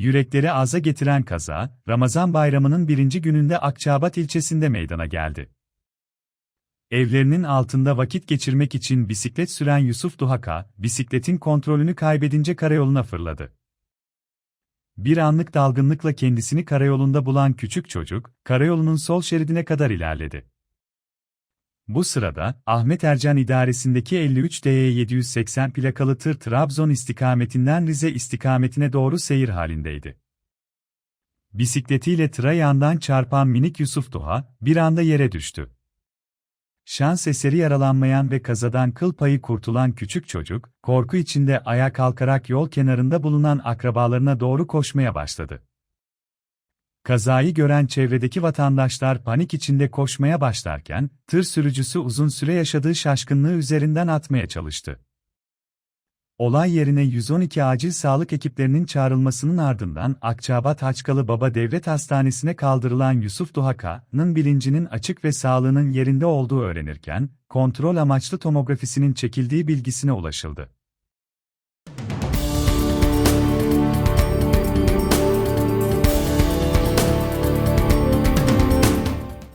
Yürekleri ağza getiren kaza, Ramazan bayramının birinci gününde Akçabat ilçesinde meydana geldi. Evlerinin altında vakit geçirmek için bisiklet süren Yusuf Duhaka, bisikletin kontrolünü kaybedince karayoluna fırladı. Bir anlık dalgınlıkla kendisini karayolunda bulan küçük çocuk, karayolunun sol şeridine kadar ilerledi. Bu sırada, Ahmet Ercan idaresindeki 53 DE 780 plakalı tır Trabzon istikametinden Rize istikametine doğru seyir halindeydi. Bisikletiyle tıra yandan çarpan minik Yusuf Duha, bir anda yere düştü. Şans eseri yaralanmayan ve kazadan kıl payı kurtulan küçük çocuk, korku içinde ayağa kalkarak yol kenarında bulunan akrabalarına doğru koşmaya başladı. Kazayı gören çevredeki vatandaşlar panik içinde koşmaya başlarken, tır sürücüsü uzun süre yaşadığı şaşkınlığı üzerinden atmaya çalıştı. Olay yerine 112 acil sağlık ekiplerinin çağrılmasının ardından Akçabat Haçkalı Baba Devlet Hastanesi'ne kaldırılan Yusuf Duhaka'nın bilincinin açık ve sağlığının yerinde olduğu öğrenirken, kontrol amaçlı tomografisinin çekildiği bilgisine ulaşıldı.